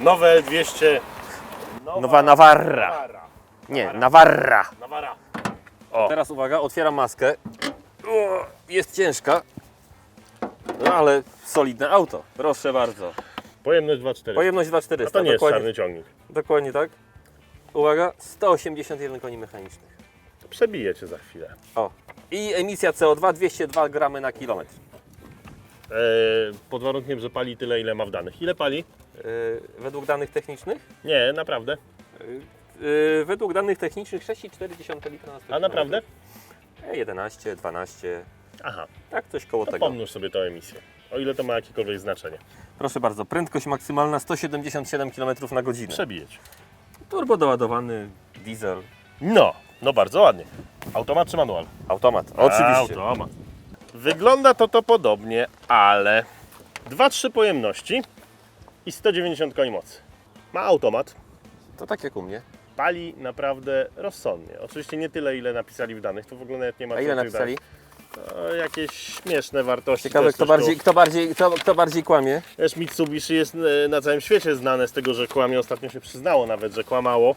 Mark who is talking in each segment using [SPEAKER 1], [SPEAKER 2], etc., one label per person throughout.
[SPEAKER 1] Nowe 200.
[SPEAKER 2] Nowa Navarra. Nie, Navarra.
[SPEAKER 1] Nawara.
[SPEAKER 2] Teraz uwaga, otwieram maskę. O, jest ciężka. No ale solidne auto. Proszę bardzo.
[SPEAKER 1] Pojemność 2,4.
[SPEAKER 2] Pojemność
[SPEAKER 1] A
[SPEAKER 2] 2400.
[SPEAKER 1] to nie jest
[SPEAKER 2] dokładnie,
[SPEAKER 1] czarny ciągnik.
[SPEAKER 2] dokładnie tak. Uwaga, 181 koni mechanicznych.
[SPEAKER 1] To przebije cię za chwilę.
[SPEAKER 2] O. I emisja CO2 202 gramy na kilometr.
[SPEAKER 1] Eee, pod warunkiem, że pali tyle, ile ma w danych. Ile pali?
[SPEAKER 2] Yy, według danych technicznych?
[SPEAKER 1] Nie, naprawdę.
[SPEAKER 2] Yy, według danych technicznych 6,4 litra na 100
[SPEAKER 1] A naprawdę?
[SPEAKER 2] E, 11, 12,
[SPEAKER 1] Aha,
[SPEAKER 2] tak coś koło
[SPEAKER 1] to
[SPEAKER 2] tego.
[SPEAKER 1] pomnóż sobie tę emisję. O ile to ma jakiekolwiek znaczenie.
[SPEAKER 2] Proszę bardzo, prędkość maksymalna 177 km na godzinę.
[SPEAKER 1] Przebije cię.
[SPEAKER 2] Turbo doładowany, diesel,
[SPEAKER 1] No, no bardzo ładnie. Automat czy manual?
[SPEAKER 2] automat. Oczywiście.
[SPEAKER 1] Automat. Wygląda to to podobnie, ale 2-3 pojemności i 190 koni mocy. Ma automat,
[SPEAKER 2] To tak jak u mnie.
[SPEAKER 1] pali naprawdę rozsądnie. Oczywiście nie tyle, ile napisali w danych, to w ogóle nawet nie ma
[SPEAKER 2] A
[SPEAKER 1] co
[SPEAKER 2] ile
[SPEAKER 1] tych
[SPEAKER 2] napisali?
[SPEAKER 1] danych. To jakieś śmieszne wartości.
[SPEAKER 2] Ciekawe,
[SPEAKER 1] też
[SPEAKER 2] kto bardziej,
[SPEAKER 1] tu-
[SPEAKER 2] kto, bardziej, kto, kto bardziej kłamie.
[SPEAKER 1] Też Mitsubishi jest e, na całym świecie znane z tego, że kłamie. Ostatnio się przyznało nawet, że kłamało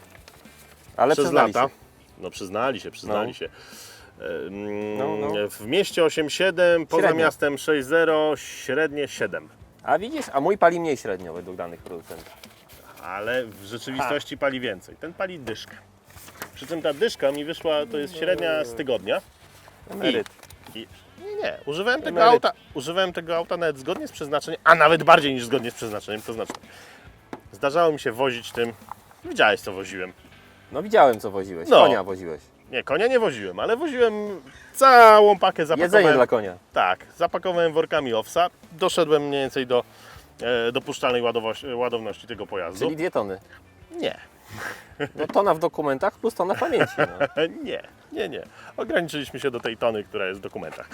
[SPEAKER 2] Ale
[SPEAKER 1] przez
[SPEAKER 2] przyznali
[SPEAKER 1] lata.
[SPEAKER 2] się.
[SPEAKER 1] No przyznali się, przyznali
[SPEAKER 2] No.
[SPEAKER 1] się.
[SPEAKER 2] No, no.
[SPEAKER 1] W mieście 8,7, poza
[SPEAKER 2] Średnio.
[SPEAKER 1] miastem 6,0, średnie 7.
[SPEAKER 2] A widzisz, a mój pali mniej średnio według danych producentów.
[SPEAKER 1] Ale w rzeczywistości pali więcej. Ten pali dyszkę. Przy czym ta dyszka mi wyszła, to jest średnia z tygodnia.
[SPEAKER 2] Emeryt.
[SPEAKER 1] I, nie, nie, używałem tego,
[SPEAKER 2] Emeryt.
[SPEAKER 1] auta, używałem tego auta nawet zgodnie z przeznaczeniem, a nawet bardziej niż zgodnie z przeznaczeniem, to znaczy zdarzało mi się wozić tym, widziałeś co woziłem.
[SPEAKER 2] No widziałem co woziłeś,
[SPEAKER 1] No.
[SPEAKER 2] konia woziłeś.
[SPEAKER 1] Nie, konia nie woziłem, ale woziłem całą pakę zapakowałem.
[SPEAKER 2] Jedzenie dla konia.
[SPEAKER 1] Tak, zapakowałem workami owsa, doszedłem mniej więcej do e, dopuszczalnej ładowności tego pojazdu.
[SPEAKER 2] Czyli dwie tony.
[SPEAKER 1] Nie,
[SPEAKER 2] No tona w dokumentach plus tona w pamięci. No.
[SPEAKER 1] nie, nie, nie. Ograniczyliśmy się do tej tony, która jest w dokumentach.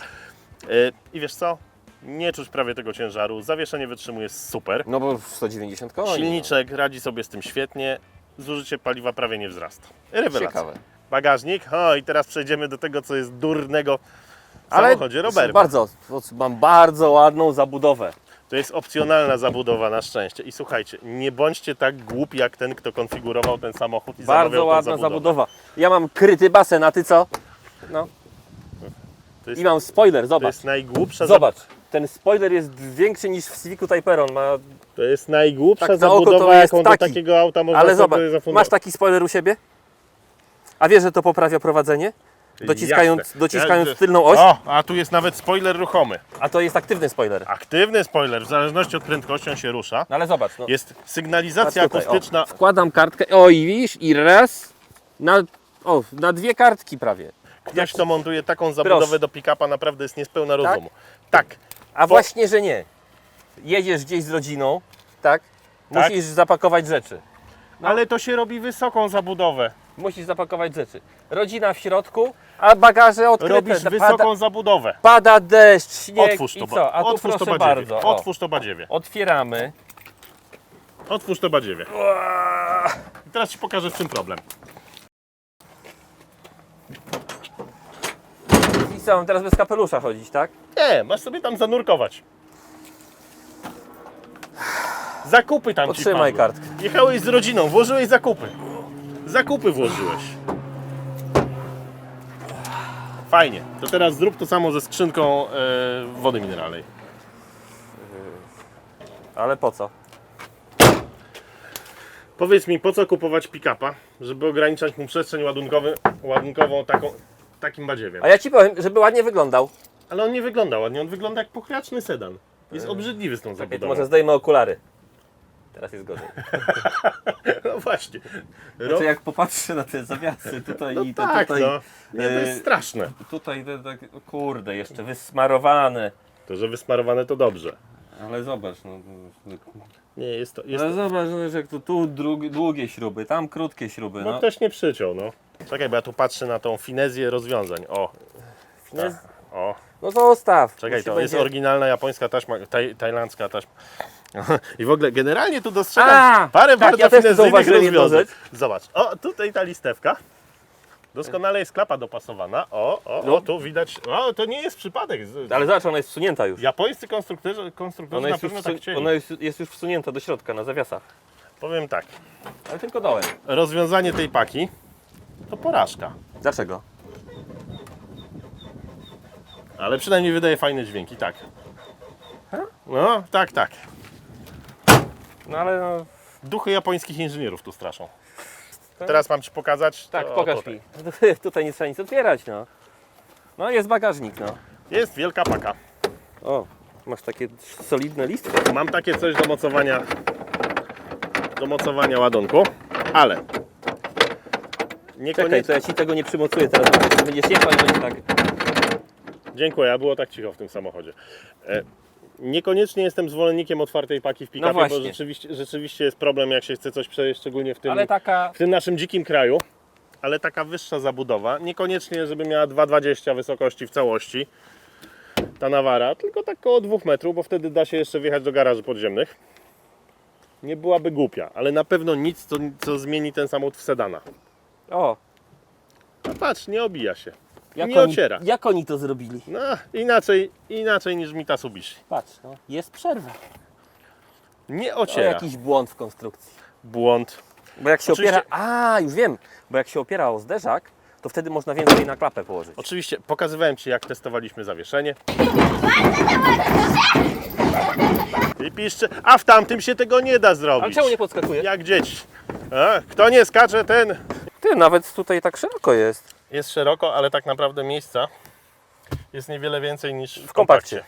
[SPEAKER 1] E, I wiesz co? Nie czuć prawie tego ciężaru. Zawieszenie wytrzymuje super.
[SPEAKER 2] no bo 190 koni.
[SPEAKER 1] Silniczek radzi sobie z tym świetnie. Zużycie paliwa prawie nie wzrasta. Rewelacja.
[SPEAKER 2] Ciekawe.
[SPEAKER 1] Bagażnik. O, i teraz przejdziemy do tego, co jest durnego w
[SPEAKER 2] Ale
[SPEAKER 1] samochodzie Roberta.
[SPEAKER 2] bardzo, mam bardzo ładną zabudowę.
[SPEAKER 1] To jest opcjonalna zabudowa na szczęście. I słuchajcie, nie bądźcie tak głupi jak ten, kto konfigurował ten samochód i
[SPEAKER 2] Bardzo
[SPEAKER 1] zamawiał tą
[SPEAKER 2] ładna
[SPEAKER 1] zabudowę.
[SPEAKER 2] zabudowa. Ja mam kryty basen, a ty co? No.
[SPEAKER 1] To jest,
[SPEAKER 2] I mam spoiler,
[SPEAKER 1] to
[SPEAKER 2] zobacz.
[SPEAKER 1] jest najgłupsza,
[SPEAKER 2] Zobacz, ten spoiler jest większy niż w Civicu Type-R, on ma...
[SPEAKER 1] To jest najgłupsza
[SPEAKER 2] Tak na oko to
[SPEAKER 1] zabudowa,
[SPEAKER 2] jest
[SPEAKER 1] jaką do
[SPEAKER 2] taki.
[SPEAKER 1] takiego auta można
[SPEAKER 2] Ale
[SPEAKER 1] sobie
[SPEAKER 2] zobacz,
[SPEAKER 1] zafundować.
[SPEAKER 2] masz taki spoiler u siebie? A wiesz, że to poprawia prowadzenie? Dociskając,
[SPEAKER 1] Jasne.
[SPEAKER 2] dociskając
[SPEAKER 1] Ja-
[SPEAKER 2] tylną oś?
[SPEAKER 1] O, a tu jest nawet spoiler ruchomy.
[SPEAKER 2] A to jest aktywny spoiler.
[SPEAKER 1] Aktywny spoiler, w zależności od prędkości on się rusza.
[SPEAKER 2] No ale zobacz, no.
[SPEAKER 1] Jest sygnalizacja
[SPEAKER 2] Patrz tutaj,
[SPEAKER 1] akustyczna.
[SPEAKER 2] O, wkładam kartkę, o i widzisz, i raz, na, o, na dwie kartki prawie.
[SPEAKER 1] Ktoś, kto montuje taką zabudowę
[SPEAKER 2] Proszę.
[SPEAKER 1] do pick-upa, naprawdę jest niespełna rozumu. Tak.
[SPEAKER 2] A
[SPEAKER 1] Bo-
[SPEAKER 2] właśnie, że nie. Jedziesz gdzieś z rodziną, tak?
[SPEAKER 1] Tak.
[SPEAKER 2] Musisz zapakować rzeczy.
[SPEAKER 1] Ale to się robi wysoką zabudowę.
[SPEAKER 2] Musisz zapakować rzeczy. Rodzina w środku, a bagaże odkryte.
[SPEAKER 1] Robisz
[SPEAKER 2] pada,
[SPEAKER 1] wysoką zabudowę.
[SPEAKER 2] pada deszcz, śnieg
[SPEAKER 1] Otwórz to,
[SPEAKER 2] i co? A
[SPEAKER 1] otwórz to badziewie.
[SPEAKER 2] bardzo. O,
[SPEAKER 1] Otwórz to badziewie.
[SPEAKER 2] otwieramy.
[SPEAKER 1] Otwórz to badziewie. I teraz Ci pokażę w czym problem.
[SPEAKER 2] I co, mam teraz bez kapelusza chodzić, tak?
[SPEAKER 1] Nie, masz sobie tam zanurkować. Zakupy tam ci
[SPEAKER 2] Otrzymaj
[SPEAKER 1] wpadły.
[SPEAKER 2] kartkę.
[SPEAKER 1] Jechałeś z rodziną, włożyłeś zakupy. Zakupy włożyłeś. Fajnie. To teraz zrób to samo ze skrzynką e, wody mineralnej.
[SPEAKER 2] Ale po co?
[SPEAKER 1] Powiedz mi, po co kupować pick-upa, żeby ograniczać mu przestrzeń ładunkowy, ładunkową taką, takim badziewiem?
[SPEAKER 2] A ja ci powiem, żeby ładnie wyglądał.
[SPEAKER 1] Ale on nie wygląda ładnie, on wygląda jak pochrячny sedan. Jest obrzydliwy z tą
[SPEAKER 2] Czekaj, to
[SPEAKER 1] zabudową.
[SPEAKER 2] może zdejmę okulary. Teraz jest gorzej.
[SPEAKER 1] No właśnie. Ro...
[SPEAKER 2] Znaczy jak popatrzę na te zawiasy tutaj
[SPEAKER 1] No
[SPEAKER 2] i to
[SPEAKER 1] tak,
[SPEAKER 2] tutaj,
[SPEAKER 1] no. Nie, to jest straszne.
[SPEAKER 2] tutaj te, tak, kurde, jeszcze wysmarowane.
[SPEAKER 1] To, że wysmarowane to dobrze.
[SPEAKER 2] Ale zobacz, no,
[SPEAKER 1] Nie, jest to... Jest
[SPEAKER 2] ale
[SPEAKER 1] to...
[SPEAKER 2] zobacz, no, że jak tu, tu dług- długie śruby, tam krótkie śruby,
[SPEAKER 1] No
[SPEAKER 2] no.
[SPEAKER 1] ktoś nie przyciął, no. Czekaj, bo ja tu patrzę na tą finezję rozwiązań. O,
[SPEAKER 2] No,
[SPEAKER 1] tak. o.
[SPEAKER 2] no zostaw.
[SPEAKER 1] Czekaj, to jest
[SPEAKER 2] będzie-
[SPEAKER 1] oryginalna japońska taśma, taj, tajlandzka taśma. I w ogóle generalnie tu dostrzegam
[SPEAKER 2] A,
[SPEAKER 1] parę
[SPEAKER 2] tak,
[SPEAKER 1] bardzo
[SPEAKER 2] ja też
[SPEAKER 1] finezyjnych
[SPEAKER 2] zauważyłem jedną
[SPEAKER 1] rozwiązań. Zobacz, o tutaj ta listewka. Doskonale jest klapa dopasowana. O, o,
[SPEAKER 2] No.
[SPEAKER 1] o, tu widać. O, to nie jest przypadek. Z-
[SPEAKER 2] Ale zobacz, ona jest wsunięta już.
[SPEAKER 1] Japońscy konstruktorzy, konstruktorzy
[SPEAKER 2] Ona
[SPEAKER 1] na
[SPEAKER 2] jest, już,
[SPEAKER 1] pewno tak
[SPEAKER 2] wsu-
[SPEAKER 1] chcieli.
[SPEAKER 2] ona jest, jest już wsunięta do środka na zawiasach.
[SPEAKER 1] Powiem tak,
[SPEAKER 2] Ale tylko dołem.
[SPEAKER 1] rozwiązanie tej paki to porażka.
[SPEAKER 2] Dlaczego?
[SPEAKER 1] Ale przynajmniej wydaje fajne dźwięki, tak. No, tak, tak.
[SPEAKER 2] No ale no,
[SPEAKER 1] Duchy japońskich inżynierów tu straszą. Teraz mam Ci pokazać.
[SPEAKER 2] tak,
[SPEAKER 1] to
[SPEAKER 2] pokaż
[SPEAKER 1] tutaj.
[SPEAKER 2] mi. Tutaj nie trzeba nic otwierać, no. No jest bagażnik, no.
[SPEAKER 1] Jest wielka paka.
[SPEAKER 2] O, masz takie solidne listwy.
[SPEAKER 1] Mam takie coś do mocowania, do mocowania ładunku, ale
[SPEAKER 2] Czekaj,
[SPEAKER 1] niekoniecznie.
[SPEAKER 2] to ja ci tego nie przymocuję teraz, będziesz jechał i będzie tak.
[SPEAKER 1] Dziękuję, było tak cicho w tym samochodzie. E, Niekoniecznie jestem zwolennikiem otwartej paki w pick-upie,
[SPEAKER 2] No
[SPEAKER 1] bo rzeczywiście, rzeczywiście jest problem, jak się chce coś przejść, szczególnie w tym,
[SPEAKER 2] taka.
[SPEAKER 1] w tym naszym dzikim kraju. Ale taka wyższa zabudowa, niekoniecznie, żeby miała 2,20 wysokości w całości ta nawara, tylko tak około 2 metrów, bo wtedy da się jeszcze wjechać do garaży podziemnych. Nie byłaby głupia, ale na pewno nic, co, co zmieni ten samochód w sedana.
[SPEAKER 2] O,
[SPEAKER 1] A patrz, nie obija się.
[SPEAKER 2] Jak,
[SPEAKER 1] Nie
[SPEAKER 2] oni,
[SPEAKER 1] ociera.
[SPEAKER 2] jak oni to zrobili?
[SPEAKER 1] No, inaczej, inaczej niż Mitsubishi.
[SPEAKER 2] Patrz, no, jest przerwa.
[SPEAKER 1] Nie
[SPEAKER 2] O,
[SPEAKER 1] ociera.
[SPEAKER 2] jakiś błąd w konstrukcji.
[SPEAKER 1] Błąd.
[SPEAKER 2] Bo jak się
[SPEAKER 1] Oczywiście-
[SPEAKER 2] opiera. A, już wiem. Bo jak się opiera o zderzak, to wtedy można więcej na klapę położyć.
[SPEAKER 1] Oczywiście pokazywałem Ci, jak testowaliśmy zawieszenie. I piszcze, a w tamtym się tego nie da zrobić.
[SPEAKER 2] Ale czemu nie podskakuje?
[SPEAKER 1] Jak dzieci. A, kto nie skacze, ten.
[SPEAKER 2] Ty, nawet tutaj tak szeroko jest.
[SPEAKER 1] Jest szeroko, ale tak naprawdę miejsca jest niewiele więcej niż w,
[SPEAKER 2] W kompakcie.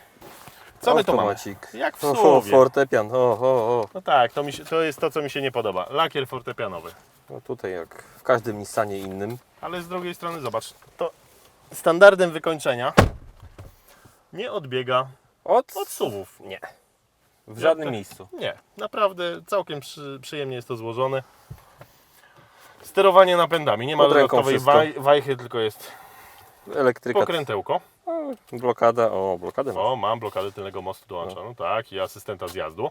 [SPEAKER 1] Co my tu mamy? Jak w
[SPEAKER 2] O,
[SPEAKER 1] słowie.
[SPEAKER 2] fortepian. O, o, o.
[SPEAKER 1] No tak, to, mi się, to jest to, co mi się nie podoba. Lakier fortepianowy.
[SPEAKER 2] No tutaj jak w każdym Nissanie innym.
[SPEAKER 1] Ale z drugiej strony zobacz, to standardem wykończenia nie odbiega
[SPEAKER 2] Od?
[SPEAKER 1] od suwów.
[SPEAKER 2] Nie. W żadnym
[SPEAKER 1] tak-
[SPEAKER 2] miejscu.
[SPEAKER 1] Nie, naprawdę całkiem przy, przyjemnie jest to złożone. Sterowanie napędami, nie ma
[SPEAKER 2] Pod ręką
[SPEAKER 1] dodatkowej
[SPEAKER 2] wszystko.
[SPEAKER 1] waj, wajchy, tylko jest
[SPEAKER 2] Elektryka.
[SPEAKER 1] pokrętełko.
[SPEAKER 2] Blokada. O, blokadę.
[SPEAKER 1] O, mam blokadę tylnego mostu dołączoną, tak, i asystenta zjazdu.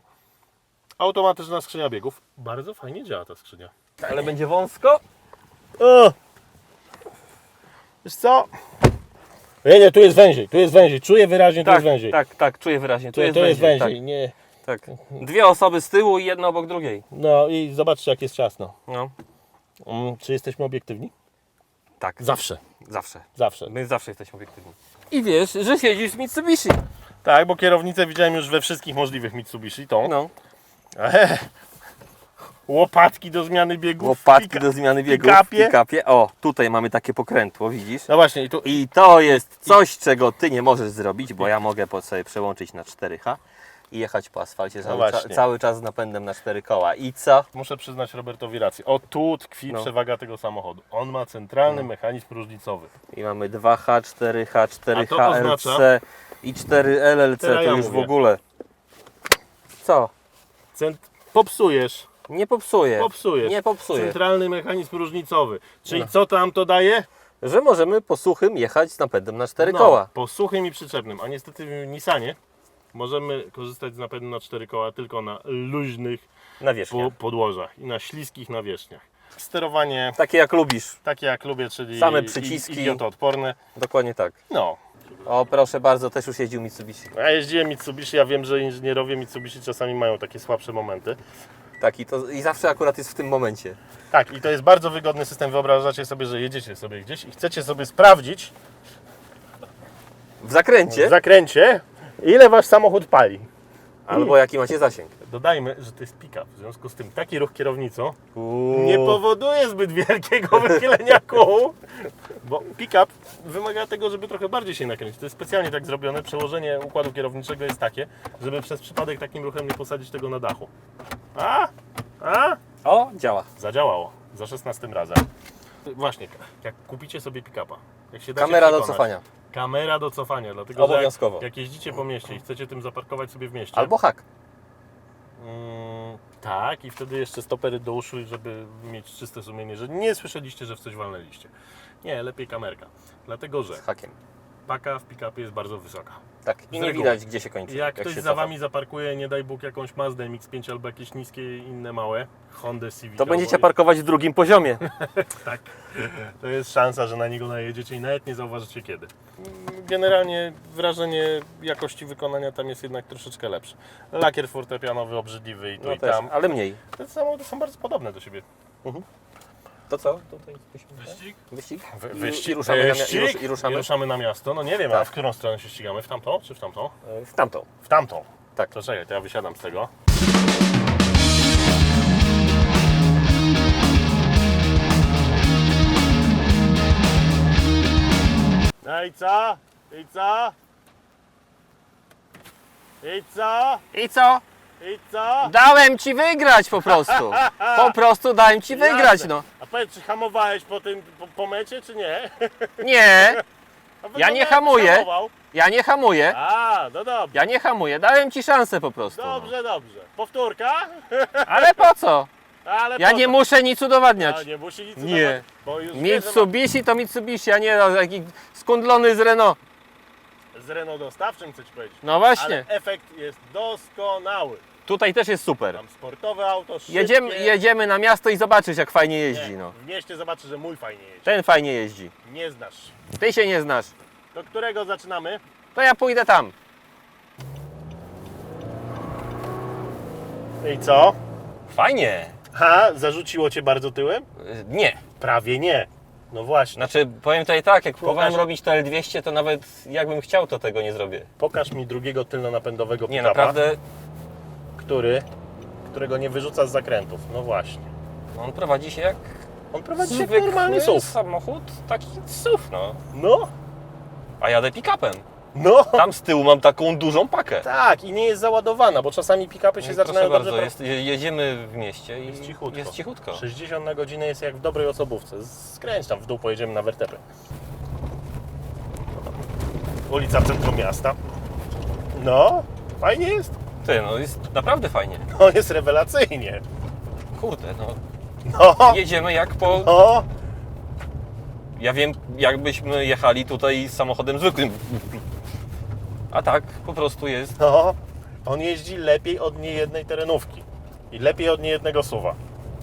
[SPEAKER 1] Automatyczna skrzynia biegów. Bardzo fajnie działa ta skrzynia.
[SPEAKER 2] Ale będzie wąsko?
[SPEAKER 1] O! Wiesz co? Nie, nie, tu jest węziej, tu jest węziej. Czuję wyraźnie, tu
[SPEAKER 2] Tak,
[SPEAKER 1] jest węziej.
[SPEAKER 2] tak, tak, czuję wyraźnie. Tu
[SPEAKER 1] Tu,
[SPEAKER 2] jest
[SPEAKER 1] to jest
[SPEAKER 2] węziej.
[SPEAKER 1] węziej, nie.
[SPEAKER 2] Tak, tak. Dwie osoby z tyłu i jedna obok drugiej.
[SPEAKER 1] No i zobaczcie, jak jest ciasno.
[SPEAKER 2] No,
[SPEAKER 1] czy jesteśmy obiektywni?
[SPEAKER 2] tak.
[SPEAKER 1] Zawsze,
[SPEAKER 2] Zawsze.
[SPEAKER 1] zawsze.
[SPEAKER 2] My zawsze jesteśmy obiektywni. I wiesz, że siedzisz w Mitsubishi.
[SPEAKER 1] Tak, bo kierownicę widziałem już we wszystkich możliwych Mitsubishi. Tą.
[SPEAKER 2] No.
[SPEAKER 1] Ehe. Łopatki do zmiany biegów.
[SPEAKER 2] Łopatki do zmiany biegów
[SPEAKER 1] pick-upie.
[SPEAKER 2] w pick-upie. O, tutaj mamy takie pokrętło, widzisz?
[SPEAKER 1] No właśnie, i tu
[SPEAKER 2] I to jest coś, czego ty nie możesz zrobić, bo ja mogę sobie przełączyć na 4H i jechać po asfalcie cały, cza,
[SPEAKER 1] No właśnie.
[SPEAKER 2] cały czas z napędem na 4 koła. I co?
[SPEAKER 1] muszę przyznać Robertowi rację. O tu tkwi
[SPEAKER 2] No.
[SPEAKER 1] przewaga tego samochodu. On ma centralny mechanizm różnicowy.
[SPEAKER 2] I mamy 2H, 4H, 4H
[SPEAKER 1] A to oznacza-
[SPEAKER 2] LC i 4 LLC.
[SPEAKER 1] Teraz
[SPEAKER 2] To
[SPEAKER 1] ja
[SPEAKER 2] już w
[SPEAKER 1] mówię.
[SPEAKER 2] ogóle. Co?
[SPEAKER 1] Cent... Popsujesz,
[SPEAKER 2] Nie popsuje.
[SPEAKER 1] popsujesz.
[SPEAKER 2] Nie popsuje.
[SPEAKER 1] Centralny mechanizm różnicowy. Czyli
[SPEAKER 2] No.
[SPEAKER 1] co tam to daje?
[SPEAKER 2] Że możemy po suchym jechać z napędem na 4
[SPEAKER 1] No,
[SPEAKER 2] koła.
[SPEAKER 1] Po suchym i przyczepnym. A niestety w Nissanie możemy korzystać z napędu na cztery koła tylko na luźnych po podłożach i na śliskich nawierzchniach. Sterowanie
[SPEAKER 2] Takie jak lubisz.
[SPEAKER 1] takie jak lubię, czyli
[SPEAKER 2] Same przyciski.
[SPEAKER 1] i- idiotoodporne.
[SPEAKER 2] Dokładnie tak.
[SPEAKER 1] No,
[SPEAKER 2] O, proszę bardzo, też już jeździł Mitsubishi.
[SPEAKER 1] ja jeździłem Mitsubishi, ja wiem, że inżynierowie Mitsubishi czasami mają takie słabsze momenty.
[SPEAKER 2] Tak, i, to, i zawsze akurat jest w tym momencie.
[SPEAKER 1] Tak, i to jest bardzo wygodny system. Wyobrażacie sobie, że jedziecie sobie gdzieś i chcecie sobie sprawdzić
[SPEAKER 2] W zakręcie.
[SPEAKER 1] w zakręcie, ile wasz samochód pali.
[SPEAKER 2] Albo jaki macie zasięg.
[SPEAKER 1] Dodajmy, że to jest pick-up. W związku z tym taki ruch kierownicą
[SPEAKER 2] Uuu.
[SPEAKER 1] nie powoduje zbyt wielkiego wychylenia kół, bo pick-up wymaga tego, żeby trochę bardziej się nakręcić. To jest specjalnie tak zrobione. Przełożenie układu kierowniczego jest takie, żeby przez przypadek takim ruchem nie posadzić tego na dachu. A? A?
[SPEAKER 2] O, działa.
[SPEAKER 1] Zadziałało. Za 16 razem. Właśnie, jak kupicie sobie pick-upa, jak się dacie
[SPEAKER 2] Kamera do
[SPEAKER 1] przekonać-
[SPEAKER 2] cofania.
[SPEAKER 1] Kamera do cofania, dlatego
[SPEAKER 2] Obowiązkowo.
[SPEAKER 1] że jak, jak jeździcie po mieście i chcecie tym zaparkować sobie w mieście,
[SPEAKER 2] Albo hak.
[SPEAKER 1] Mm, tak, i wtedy jeszcze stopery do uszu, żeby mieć czyste sumienie, że nie słyszeliście, że w coś walnęliście. Nie, lepiej kamerka. Dlatego, że
[SPEAKER 2] Z hakiem.
[SPEAKER 1] paka w pick-upie jest bardzo wysoka.
[SPEAKER 2] Tak, i nie widać gdzie się kończy.
[SPEAKER 1] Jak ktoś
[SPEAKER 2] się
[SPEAKER 1] za wami zaparkuje, nie daj Bóg, jakąś Mazdę MX-5 albo jakieś niskie inne małe, Honda Civic.
[SPEAKER 2] To
[SPEAKER 1] albo
[SPEAKER 2] będziecie
[SPEAKER 1] i-
[SPEAKER 2] parkować w drugim poziomie.
[SPEAKER 1] Tak. To jest szansa, że na niego najedziecie i nawet nie zauważycie kiedy. Generalnie wrażenie jakości wykonania tam jest jednak troszeczkę lepsze. Lakier fortepianowy obrzydliwy i tu
[SPEAKER 2] No
[SPEAKER 1] i
[SPEAKER 2] też,
[SPEAKER 1] tam.
[SPEAKER 2] ale mniej.
[SPEAKER 1] Te samochody są bardzo podobne do siebie.
[SPEAKER 2] To co? Tutaj
[SPEAKER 1] Wyścig?
[SPEAKER 2] Wyścig?
[SPEAKER 1] Wy,
[SPEAKER 2] I-
[SPEAKER 1] wyścig?
[SPEAKER 2] I ruszamy, na, mia- i,
[SPEAKER 1] Wyścig?
[SPEAKER 2] rusz, i ruszamy
[SPEAKER 1] I ruszamy na miasto. No nie wiem, a
[SPEAKER 2] Tak.
[SPEAKER 1] w którą stronę się ścigamy? W tamtą czy w tamtą?
[SPEAKER 2] e, w tamtą.
[SPEAKER 1] W tamtą.
[SPEAKER 2] Tak.
[SPEAKER 1] To czekaj, to ja wysiadam z tego. No i co? I co? I co?
[SPEAKER 2] I co?
[SPEAKER 1] I co?
[SPEAKER 2] Dałem ci wygrać po prostu. Po prostu dałem ci wygrać,
[SPEAKER 1] Jasne.
[SPEAKER 2] no.
[SPEAKER 1] A powiedz, czy hamowałeś po tym, po, po mecie, czy nie?
[SPEAKER 2] Nie,
[SPEAKER 1] A
[SPEAKER 2] Ja
[SPEAKER 1] wygląda,
[SPEAKER 2] nie
[SPEAKER 1] jakbyś
[SPEAKER 2] hamuję.
[SPEAKER 1] hamował.
[SPEAKER 2] ja nie hamuję.
[SPEAKER 1] A, no dobrze.
[SPEAKER 2] Ja nie hamuję, dałem ci szansę po prostu. no.
[SPEAKER 1] Dobrze, dobrze. Powtórka?
[SPEAKER 2] Ale po co?
[SPEAKER 1] Ale
[SPEAKER 2] Ja
[SPEAKER 1] po
[SPEAKER 2] nie
[SPEAKER 1] co?
[SPEAKER 2] muszę nic
[SPEAKER 1] A,
[SPEAKER 2] udowadniać.
[SPEAKER 1] nie musi nic
[SPEAKER 2] Nie.
[SPEAKER 1] udawać, bo już wie, że
[SPEAKER 2] Mitsubishi to Mitsubishi, a nie no, taki skundlony z Renault.
[SPEAKER 1] ma- Z Renault dostawczym chcę Ci powiedzieć.
[SPEAKER 2] No właśnie,
[SPEAKER 1] Ale efekt jest doskonały.
[SPEAKER 2] Tutaj też jest super.
[SPEAKER 1] Mam sportowe auto, szybkie.
[SPEAKER 2] Jedziemy, jedziemy na miasto i zobaczysz jak fajnie
[SPEAKER 1] Nie,
[SPEAKER 2] jeździ, no.
[SPEAKER 1] W mieście zobaczysz, że mój fajnie jeździ.
[SPEAKER 2] Ten fajnie jeździ.
[SPEAKER 1] Nie znasz.
[SPEAKER 2] Ty się nie znasz.
[SPEAKER 1] Do którego zaczynamy?
[SPEAKER 2] To ja pójdę tam.
[SPEAKER 1] I co?
[SPEAKER 2] Fajnie.
[SPEAKER 1] Ha, zarzuciło Cię bardzo tyłem?
[SPEAKER 2] Nie.
[SPEAKER 1] Prawie nie. No właśnie.
[SPEAKER 2] Znaczy, powiem tutaj tak, jak próbowałem robić to L200, to nawet jakbym chciał, to tego nie zrobię.
[SPEAKER 1] Pokaż mi drugiego tylno-napędowego
[SPEAKER 2] Nie,
[SPEAKER 1] pick-upa,
[SPEAKER 2] naprawdę,
[SPEAKER 1] który, którego nie wyrzuca z zakrętów. No właśnie.
[SPEAKER 2] on prowadzi się jak
[SPEAKER 1] On prowadzi jak
[SPEAKER 2] zwykły
[SPEAKER 1] normalny SUV.
[SPEAKER 2] samochód, taki SUV, no.
[SPEAKER 1] No,
[SPEAKER 2] A jadę pick-upem.
[SPEAKER 1] no.
[SPEAKER 2] Tam z tyłu mam taką dużą pakę.
[SPEAKER 1] Tak, i nie jest załadowana, bo czasami pick-upy się
[SPEAKER 2] Proszę
[SPEAKER 1] zaczynają
[SPEAKER 2] bardzo,
[SPEAKER 1] dobrze...
[SPEAKER 2] jest, je- jedziemy w mieście i
[SPEAKER 1] Jest cichutko.
[SPEAKER 2] Jest cichutko.
[SPEAKER 1] 60 na godzinę jest jak w dobrej osobówce. Skręć tam w dół, pojedziemy na wertepy. Ulica w centrum miasta. No, fajnie jest.
[SPEAKER 2] Ty, no jest naprawdę fajnie.
[SPEAKER 1] No, jest rewelacyjnie.
[SPEAKER 2] Kurde, no.
[SPEAKER 1] No,
[SPEAKER 2] Jedziemy jak po...
[SPEAKER 1] no.
[SPEAKER 2] Ja wiem, jakbyśmy jechali tutaj samochodem zwykłym. A tak, po prostu jest...
[SPEAKER 1] No, on jeździ lepiej od niejednej terenówki. I lepiej od niejednego suwa.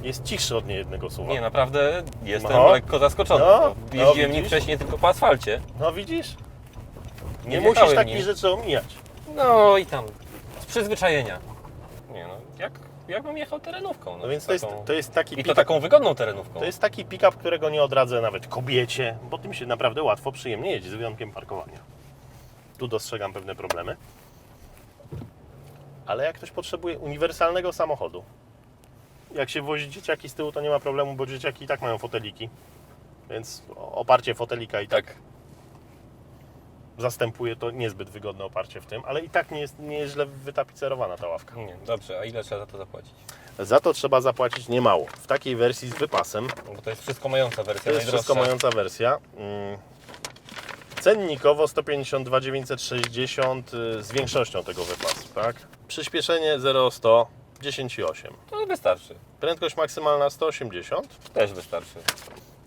[SPEAKER 1] Jest cichszy od niejednego suwa.
[SPEAKER 2] Nie, naprawdę jestem
[SPEAKER 1] No.
[SPEAKER 2] lekko zaskoczony.
[SPEAKER 1] No, no,
[SPEAKER 2] Jeździłem nim
[SPEAKER 1] widzisz?
[SPEAKER 2] wcześniej tylko po asfalcie.
[SPEAKER 1] No widzisz? Nie,
[SPEAKER 2] Nie
[SPEAKER 1] musisz
[SPEAKER 2] wjechałem
[SPEAKER 1] takich
[SPEAKER 2] nim.
[SPEAKER 1] rzeczy omijać.
[SPEAKER 2] No i tam, przyzwyczajenia. Nie no, jak, jakbym jechał terenówką. No,
[SPEAKER 1] No więc to jest,
[SPEAKER 2] taką...
[SPEAKER 1] to jest taki
[SPEAKER 2] I to
[SPEAKER 1] pick-up-
[SPEAKER 2] taką wygodną terenówką.
[SPEAKER 1] To jest taki pick-up, którego nie odradzę nawet kobiecie, bo tym się naprawdę łatwo, przyjemnie jedzie, z wyjątkiem parkowania. Tu dostrzegam pewne problemy. Ale jak ktoś potrzebuje uniwersalnego samochodu, jak się wozi dzieciaki z tyłu, to nie ma problemu, bo dzieciaki i tak mają foteliki. Więc oparcie fotelika i tak
[SPEAKER 2] Tak.
[SPEAKER 1] Zastępuje to niezbyt wygodne oparcie w tym, ale i tak nie jest, nie jest źle wytapicerowana ta ławka.
[SPEAKER 2] Nie, dobrze, a ile trzeba za to zapłacić?
[SPEAKER 1] Za to trzeba zapłacić niemało. W takiej wersji z wypasem
[SPEAKER 2] No, bo to jest wszystko mająca wersja,
[SPEAKER 1] To jest wszystko mająca wersja. Mm. Cennikowo 152 960 y, z większością tego wypasu, tak? Przyspieszenie 0-100 10,8.
[SPEAKER 2] To wystarczy.
[SPEAKER 1] Prędkość maksymalna 180.
[SPEAKER 2] Też wystarczy.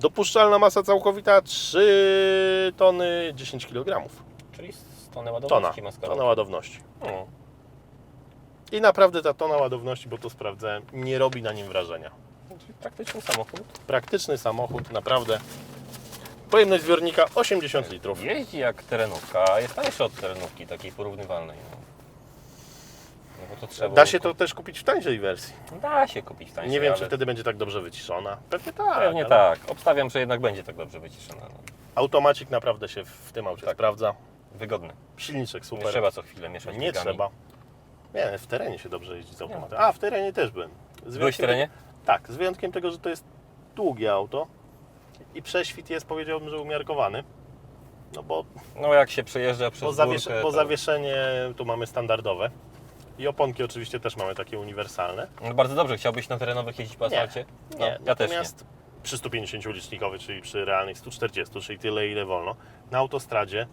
[SPEAKER 1] Dopuszczalna masa całkowita 3 tony 10 kg.
[SPEAKER 2] Czyli 100
[SPEAKER 1] Tona.
[SPEAKER 2] ładowności maska.
[SPEAKER 1] Tona ładowności.
[SPEAKER 2] No.
[SPEAKER 1] I naprawdę ta tona ładowności, bo to sprawdzałem, nie robi na nim wrażenia.
[SPEAKER 2] Czyli praktyczny samochód.
[SPEAKER 1] Praktyczny samochód, naprawdę. Pojemność zbiornika 80 litrów.
[SPEAKER 2] Jeździ jak terenówka, jest tańszy od terenówki takiej porównywalnej. No. Bo to trzeba
[SPEAKER 1] Da się to też kupić w tańszej wersji.
[SPEAKER 2] Da się kupić tańsze,
[SPEAKER 1] Nie wiem,
[SPEAKER 2] ale...
[SPEAKER 1] czy wtedy będzie tak dobrze wyciszona. Pewnie tak.
[SPEAKER 2] Pewnie
[SPEAKER 1] ale
[SPEAKER 2] tak. Obstawiam, że jednak będzie tak dobrze wyciszona. No.
[SPEAKER 1] Automacik naprawdę się w tym aucie
[SPEAKER 2] Tak.
[SPEAKER 1] sprawdza.
[SPEAKER 2] Wygodny.
[SPEAKER 1] Silniczek
[SPEAKER 2] Nie
[SPEAKER 1] super.
[SPEAKER 2] trzeba co chwilę mieszać
[SPEAKER 1] Nie
[SPEAKER 2] biegami.
[SPEAKER 1] trzeba. Nie, w terenie się dobrze jeździ z automatem.
[SPEAKER 2] Nie.
[SPEAKER 1] A, w terenie też byłem. Z
[SPEAKER 2] Byłeś w
[SPEAKER 1] wyjątkiem
[SPEAKER 2] terenie?
[SPEAKER 1] Tak, z wyjątkiem tego, że to jest długie auto i prześwit jest, powiedziałbym, że umiarkowany. No bo,
[SPEAKER 2] No jak się przejeżdża przez
[SPEAKER 1] bo, zawiesz,
[SPEAKER 2] górkę,
[SPEAKER 1] bo
[SPEAKER 2] to...
[SPEAKER 1] zawieszenie tu mamy standardowe. I oponki oczywiście też mamy takie uniwersalne.
[SPEAKER 2] No bardzo dobrze, chciałbyś na terenowych jeździć po
[SPEAKER 1] Nie.
[SPEAKER 2] asfalcie? No,
[SPEAKER 1] Nie,
[SPEAKER 2] ja też nie.
[SPEAKER 1] przy 150 licznikowy, czyli przy realnych 140, czyli tyle ile wolno, na autostradzie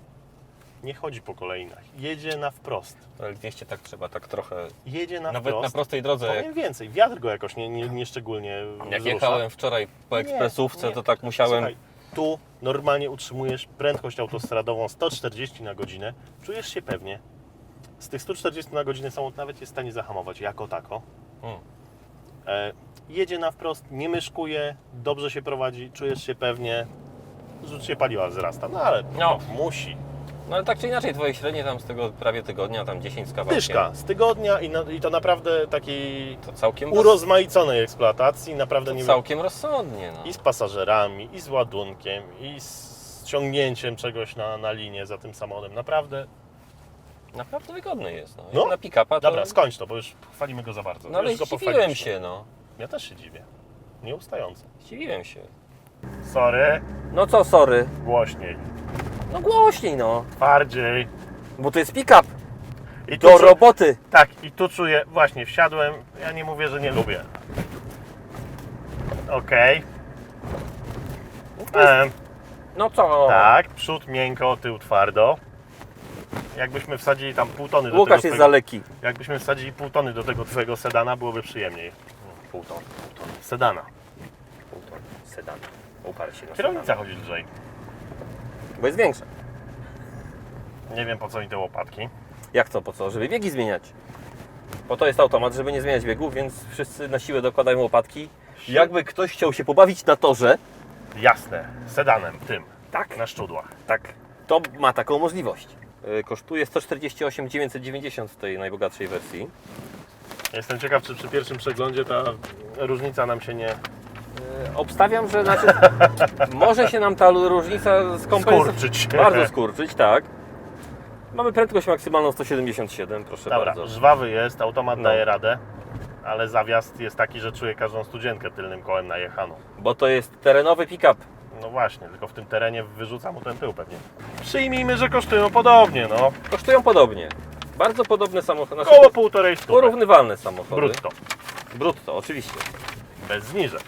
[SPEAKER 1] nie chodzi po kolejnach. Jedzie na wprost.
[SPEAKER 2] Ale 200 tak trzeba, tak trochę...
[SPEAKER 1] Jedzie na
[SPEAKER 2] Nawet
[SPEAKER 1] wprost.
[SPEAKER 2] na prostej drodze, jak,
[SPEAKER 1] Powiem więcej, wiatr go jakoś nie, nie, nie szczególnie
[SPEAKER 2] jak
[SPEAKER 1] wzrusza.
[SPEAKER 2] jechałem wczoraj po
[SPEAKER 1] Nie,
[SPEAKER 2] ekspresówce,
[SPEAKER 1] nie.
[SPEAKER 2] to tak musiałem
[SPEAKER 1] Słuchaj, Tu normalnie utrzymujesz prędkość autostradową 140 na godzinę, czujesz się pewnie. Z tych 140 na godzinę samochód nawet jest w stanie zahamować jako tako.
[SPEAKER 2] Mm.
[SPEAKER 1] E, jedzie na wprost, nie myszkuje, dobrze się prowadzi, czujesz się pewnie. Zużycie paliwa wzrasta, no ale
[SPEAKER 2] No.
[SPEAKER 1] musi.
[SPEAKER 2] No ale tak czy inaczej, twoje średnie tam z tego prawie tygodnia, tam 10 z kawałkiem.
[SPEAKER 1] Dyszka z tygodnia i, na, i to naprawdę takiej
[SPEAKER 2] To całkiem, roz...
[SPEAKER 1] urozmaiconej eksploatacji, naprawdę nie
[SPEAKER 2] całkiem rozsądnie. No.
[SPEAKER 1] i z pasażerami, i z ładunkiem, i z ciągnięciem czegoś na, na linię za tym samochodem. Naprawdę.
[SPEAKER 2] Naprawdę wygodny jest. No.
[SPEAKER 1] No.
[SPEAKER 2] Jak Na pick-upa to...
[SPEAKER 1] Dobra, skończ to, bo już chwalimy go za bardzo.
[SPEAKER 2] No ale
[SPEAKER 1] już go
[SPEAKER 2] zdziwiłem
[SPEAKER 1] pochwaliliśmy.
[SPEAKER 2] się, no.
[SPEAKER 1] Ja też się dziwię. Nieustająco.
[SPEAKER 2] Zdziwiłem się.
[SPEAKER 1] Sorry,
[SPEAKER 2] No co, sorry.
[SPEAKER 1] głośniej,
[SPEAKER 2] No głośniej, no.
[SPEAKER 1] bardziej.
[SPEAKER 2] Bo to jest pick-up.
[SPEAKER 1] I
[SPEAKER 2] Do
[SPEAKER 1] czu-
[SPEAKER 2] roboty.
[SPEAKER 1] Tak, i tu czuję, właśnie wsiadłem, ja nie mówię, że nie lubię. Okej. Em,
[SPEAKER 2] No co?
[SPEAKER 1] Tak, przód miękko, tył twardo. Jakbyśmy wsadzili tam pół tony do
[SPEAKER 2] Łukasz
[SPEAKER 1] tego
[SPEAKER 2] jest
[SPEAKER 1] twojego,
[SPEAKER 2] za lekki.
[SPEAKER 1] Jakbyśmy wsadzili pół tony do tego twojego sedana, byłoby przyjemniej. Pół tony, pół tony. Sedana.
[SPEAKER 2] Pół. Sedan. Uparł się na
[SPEAKER 1] Kierownica chodzi lżej.
[SPEAKER 2] Bo jest większa.
[SPEAKER 1] Nie wiem po co mi te łopatki.
[SPEAKER 2] Jak to, po co? Żeby biegi zmieniać. Bo to jest automat, żeby nie zmieniać biegów, więc wszyscy na siłę dokładają łopatki. Jakby ktoś chciał się pobawić na torze,
[SPEAKER 1] Jasne, sedanem, tym,
[SPEAKER 2] tak,
[SPEAKER 1] na szczudłach.
[SPEAKER 2] tak, to ma taką możliwość. Yy, Kosztuje 148 990 w tej najbogatszej wersji.
[SPEAKER 1] Jestem ciekaw, czy przy pierwszym przeglądzie ta różnica nam się nie
[SPEAKER 2] Yy, Obstawiam, że znaczy, może się nam ta różnica skompensować.
[SPEAKER 1] skurczyć.
[SPEAKER 2] Bardzo skurczyć, tak. Mamy prędkość maksymalną 177, proszę
[SPEAKER 1] Dobra,
[SPEAKER 2] bardzo.
[SPEAKER 1] żwawy jest, automat
[SPEAKER 2] No.
[SPEAKER 1] daje radę, ale zawiast jest taki, że czuję każdą studzienkę tylnym kołem najechaną.
[SPEAKER 2] Bo to jest terenowy pick-up.
[SPEAKER 1] No właśnie, tylko w tym terenie wyrzuca mu ten tył pewnie. Przyjmijmy, że kosztują podobnie, no.
[SPEAKER 2] Kosztują podobnie. Bardzo podobne samochody. Znaczy,
[SPEAKER 1] Koło półtorej stówy.
[SPEAKER 2] Porównywalne samochody.
[SPEAKER 1] Brutto.
[SPEAKER 2] Brutto, oczywiście.
[SPEAKER 1] Bez zniżek.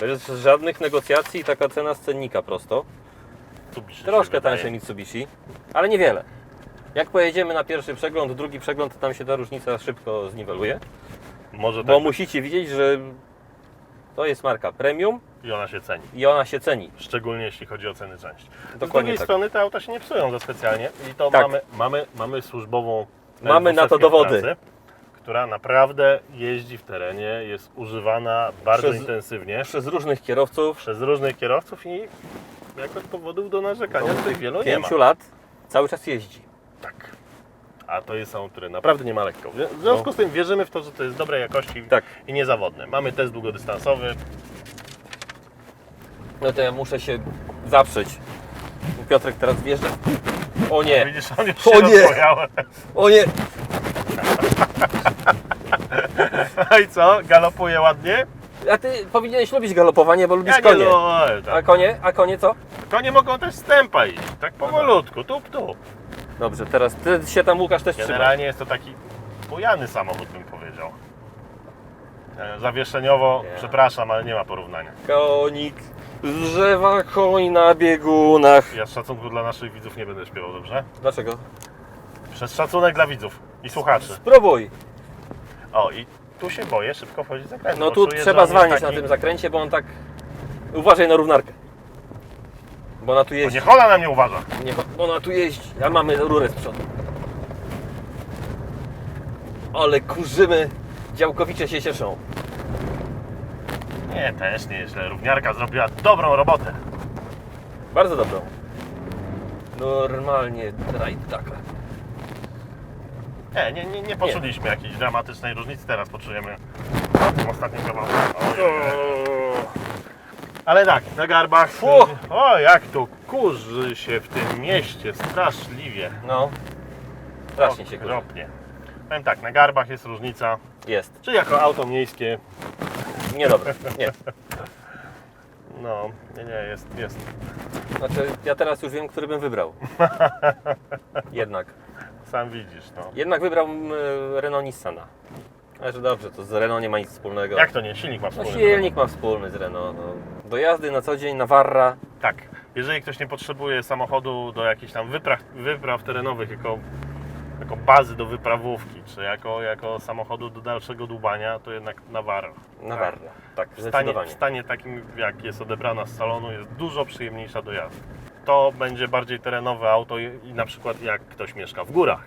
[SPEAKER 2] Bez żadnych negocjacji, taka cena z cennika prosto.
[SPEAKER 1] Mitsubishi się
[SPEAKER 2] Troszkę
[SPEAKER 1] wydaje.
[SPEAKER 2] tańsze Mitsubishi, ale niewiele. Jak pojedziemy na pierwszy przegląd, drugi przegląd, to tam się ta różnica szybko zniweluje.
[SPEAKER 1] Może
[SPEAKER 2] Bo
[SPEAKER 1] tak
[SPEAKER 2] musicie widzieć, że to jest marka premium
[SPEAKER 1] i ona się ceni.
[SPEAKER 2] i ona się ceni.
[SPEAKER 1] Szczególnie jeśli chodzi o ceny części. Z
[SPEAKER 2] Dokładnie
[SPEAKER 1] drugiej
[SPEAKER 2] tak.
[SPEAKER 1] strony te auta się nie psują za specjalnie i to
[SPEAKER 2] Tak.
[SPEAKER 1] mamy, mamy, mamy służbową
[SPEAKER 2] Mamy na to
[SPEAKER 1] L200 w
[SPEAKER 2] dowody.
[SPEAKER 1] pracy, która naprawdę jeździ w terenie, jest używana bardzo
[SPEAKER 2] Przez-
[SPEAKER 1] intensywnie
[SPEAKER 2] Przez różnych kierowców,
[SPEAKER 1] przez różnych kierowców i jakoś powodów do narzekania tutaj wielu nie ma.
[SPEAKER 2] pięciu lat, cały czas jeździ.
[SPEAKER 1] Tak. A to jest samochód, który naprawdę nie ma lekko. W związku z tym wierzymy w to, że to jest dobrej jakości
[SPEAKER 2] Tak.
[SPEAKER 1] i niezawodne. Mamy test długodystansowy.
[SPEAKER 2] No to ja muszę się zaprzeć. Piotrek teraz wjeżdża. O nie,
[SPEAKER 1] Widzisz, on już
[SPEAKER 2] O nie! o nie.
[SPEAKER 1] No i co? Galopuje ładnie?
[SPEAKER 2] A ty powinieneś lubić galopowanie, bo lubisz
[SPEAKER 1] Ja nie
[SPEAKER 2] konie. A
[SPEAKER 1] tak.
[SPEAKER 2] konie? A konie co?
[SPEAKER 1] Konie mogą też stępa iść, tak powolutku, tup, tup.
[SPEAKER 2] Dobrze, teraz ty się tam Łukasz też trzyma.
[SPEAKER 1] Generalnie jest to taki bujany samochód, bym powiedział. E, Zawieszeniowo,
[SPEAKER 2] Nie.
[SPEAKER 1] przepraszam, ale nie ma porównania.
[SPEAKER 2] Konik z drzewa, koń na biegunach.
[SPEAKER 1] Ja z szacunku dla naszych widzów nie będę śpiewał, dobrze?
[SPEAKER 2] Dlaczego?
[SPEAKER 1] Przez szacunek dla widzów i słuchaczy.
[SPEAKER 2] Spróbuj.
[SPEAKER 1] O, i tu się boję szybko wchodzić za.
[SPEAKER 2] No
[SPEAKER 1] bo
[SPEAKER 2] tu
[SPEAKER 1] czuję, że
[SPEAKER 2] trzeba
[SPEAKER 1] on jest
[SPEAKER 2] zwalniać
[SPEAKER 1] taki-
[SPEAKER 2] na tym zakręcie, bo on tak... Uważaj na równarkę. Bo ona tu
[SPEAKER 1] Bo
[SPEAKER 2] jeździ.
[SPEAKER 1] niech ona na mnie uważa.
[SPEAKER 2] Nie, bo ona tu jeździ. A mamy rurę z przodu. Ale kurzymy. Działkowicze się cieszą.
[SPEAKER 1] Nie, też nie jest źle. Równiarka zrobiła dobrą robotę.
[SPEAKER 2] Bardzo dobrą. Normalnie rajd taka.
[SPEAKER 1] Nie, nie, nie, nie poczuliśmy jakiejś dramatycznej różnicy. Teraz poczujemy na tym ostatnim kawałku. Ale tak, na garbach.
[SPEAKER 2] Fu.
[SPEAKER 1] O, jak to kurzy się w tym mieście straszliwie.
[SPEAKER 2] No. Strasznie się kurzy.
[SPEAKER 1] Okropnie. Powiem tak, na garbach jest różnica.
[SPEAKER 2] Jest.
[SPEAKER 1] Czy jako auto miejskie,
[SPEAKER 2] Niedobre. Nie.
[SPEAKER 1] no, nie, nie, jest, jest.
[SPEAKER 2] Znaczy, ja teraz już wiem, który bym wybrał. Jednak.
[SPEAKER 1] Sam widzisz, no.
[SPEAKER 2] Jednak wybrałbym e, Renault Nissana. Znaczy dobrze, to z Renault nie ma nic wspólnego.
[SPEAKER 1] Jak to nie? Silnik ma
[SPEAKER 2] No
[SPEAKER 1] wspólny.
[SPEAKER 2] silnik ma wspólny z Renault. No. Do jazdy na co dzień, Navarra.
[SPEAKER 1] Tak. Jeżeli ktoś nie potrzebuje samochodu do jakichś tam wypraw, wypraw terenowych jako jako bazy do wyprawówki, czy jako, jako samochodu do dalszego dłubania, to jednak Navara.
[SPEAKER 2] Nawarra. Tak,
[SPEAKER 1] W stanie, w stanie takim, jak jest odebrana z salonu, jest dużo przyjemniejsza do jazdy. To będzie bardziej terenowe auto i, i na przykład jak ktoś mieszka w górach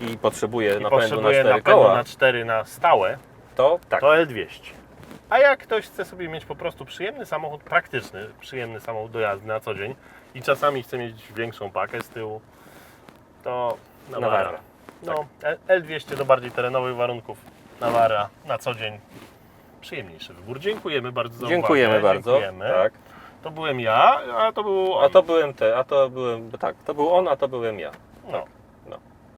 [SPEAKER 2] I potrzebuje
[SPEAKER 1] i
[SPEAKER 2] napędu na
[SPEAKER 1] potrzebuje
[SPEAKER 2] cztery
[SPEAKER 1] napędu
[SPEAKER 2] koła,
[SPEAKER 1] na 4 na stałe,
[SPEAKER 2] to tak.
[SPEAKER 1] to L200. A jak ktoś chce sobie mieć po prostu przyjemny samochód, praktyczny, przyjemny samochód do jazdy na co dzień i czasami chce mieć większą pakę z tyłu, to Navara.
[SPEAKER 2] Navara.
[SPEAKER 1] No, L- L200 do bardziej terenowych warunków, Navara na co dzień przyjemniejszy wybór. Dziękujemy bardzo za
[SPEAKER 2] Dziękujemy
[SPEAKER 1] uwagę.
[SPEAKER 2] bardzo.
[SPEAKER 1] Dziękujemy.
[SPEAKER 2] Tak.
[SPEAKER 1] To byłem ja, a to był on.
[SPEAKER 2] A to byłem ty, a to byłem, tak, to był on, a to byłem ja.
[SPEAKER 1] No.